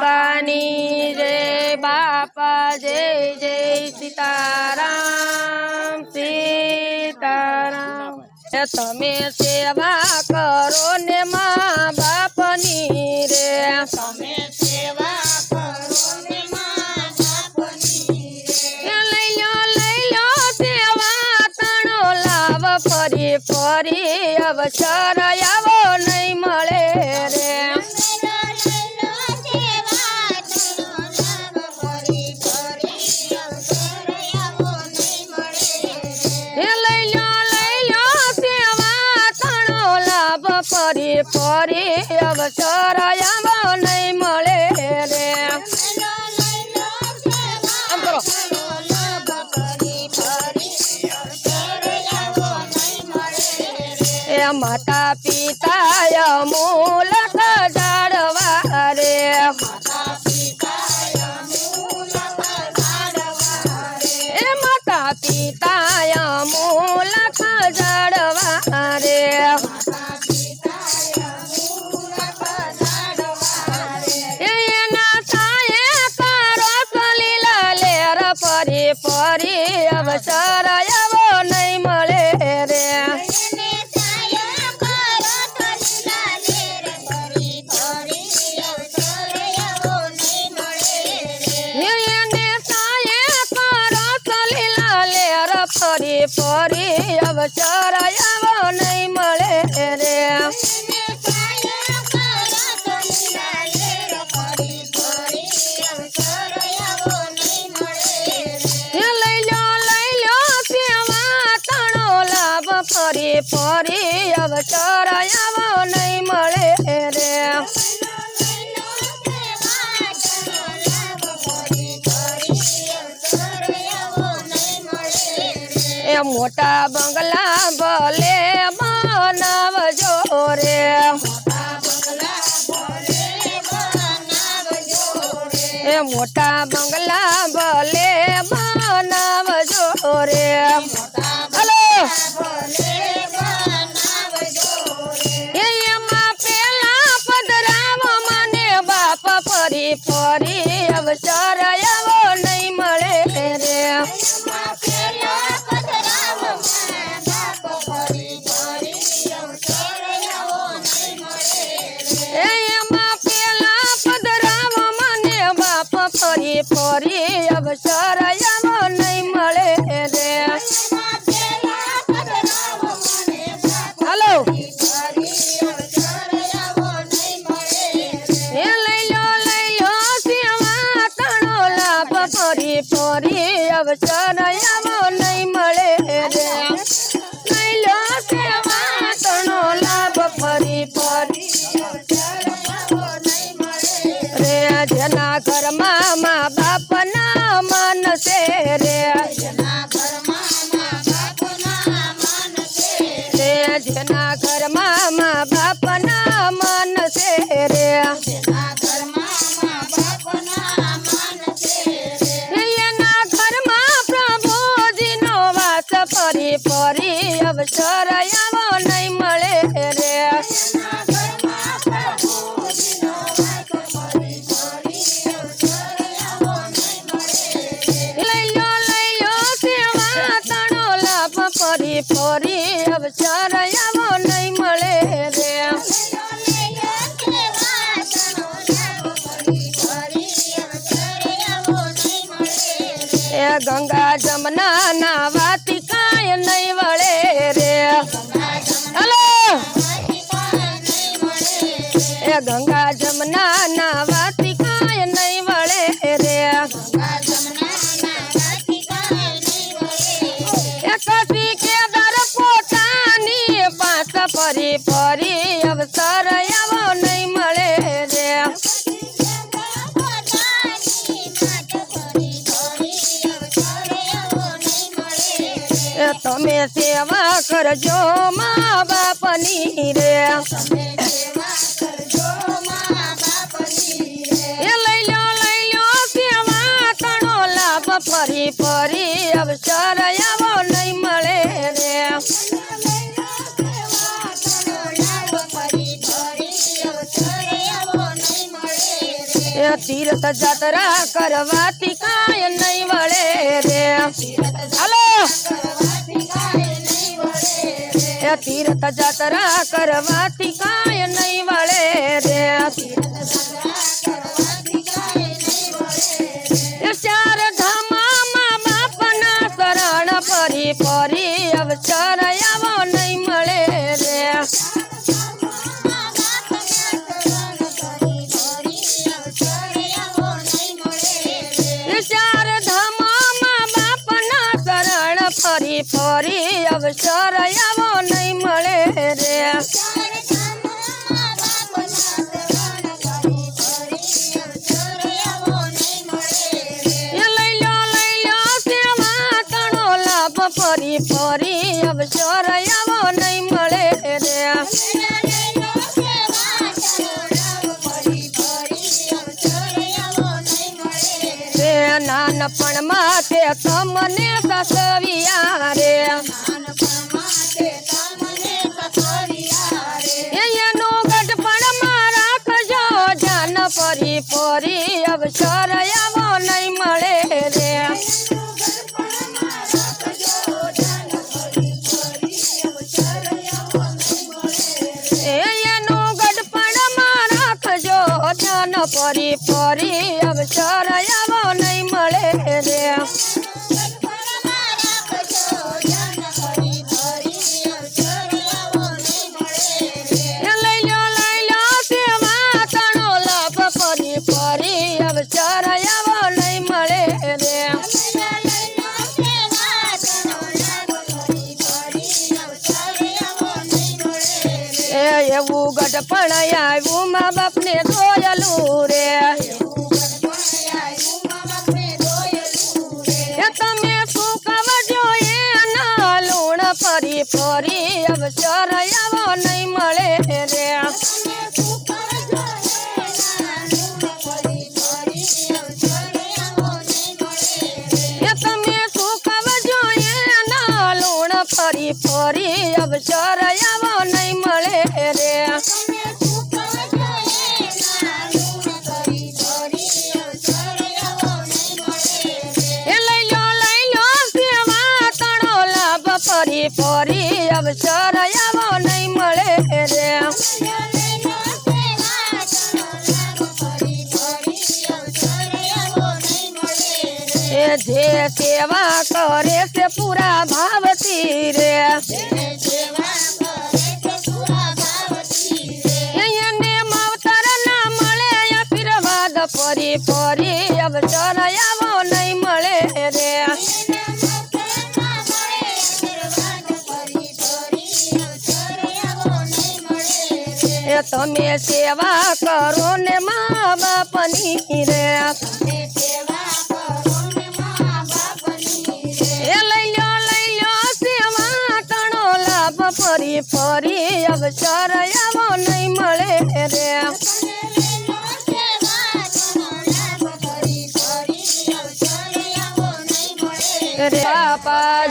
બાપાની જય બાપા જય જય સીતારામ સીતારામ. તમે સેવા કરો ને મા બાપની રે. તમે સેવા કરો ને મા બાપની રે. લઈ લો લઈ લો સેવા તણો લાવ ફરી ફરી અવસર આવો. ફરી ફરી અવસર આવો નહીં મળે રે. આમ એ માતા પિતા મૂલ જાડવા રે. એ માતા પિતા અવસર આવો નહીં મળે રે. ફરી ફરી અવસર આવો. ફરી અવસર આવો નહીં મળે રે. એ મોટા બંગલા ભલે બનાવજો રે એ મોટા બંગલા ભલે બનાવજો રે અવસર નહીં મળે રે. હલો. ફરી ફરી અવસર આવો માનસે રે. જેના ઘરમાં મા બાપ ના છે રે, એના ઘરમાં પ્રભુજીનો વાસ ફરી ફરી અવસર આવો નહીં મળે રે. ફરી ફરી અવસર આવો નહીં મળે રે. ગંગા જમના ના સેવા કરજો મા બાપની રે? ફરી ફરી અવસર આવો નહીં મળે રે. એ તીર્થ જાત્રા કરવાથી કાંઈ નહીં વળે રે. હાલો! તીર્થ જાત્રા કરવાથી કાય નહીં વળે રે. ચાર ધામમાં બાપના શરણ ફરી ફરી અવસર આવો નહીં મળે રે. ચાર ધામમાં બાપના શરણ ફરી ફરી ફરી અવસર આવો નહીં મળે રે. નાનપણ માથે તમને સસવિયા રે. એનું ગઢપણમાં રાખજો. જાન ફરી ફરી અવસર આવો નહીં ફરી ફરી અવસર આવો નહીં મળે રે. ફરી અવસર આવો નહીં મળે રે. એવું ગઢપણ આવ્યું મા બાપને જોયેલું રે. તમે શું કવજો એના લૂણ ફરી ફરી અવસર આવો નહીં મળે રે. તમે શું કવજો એના લૂણ ફરી ફરી અવસર આવો ફરી ફરી અવસર આવો નહીં મળે રે. એ જે સેવા કરે છે પૂરા ભાવતી રે. એને માવતર ના મળે આશીર્વાદ ફરી ફરી અવસર આવો તમે સેવા કરો ને મા બાપની રે. એ લઈ સેવા તણો લાભ ફરી ફરી અવસર આવો નહીં મળે રે. રે, બાપા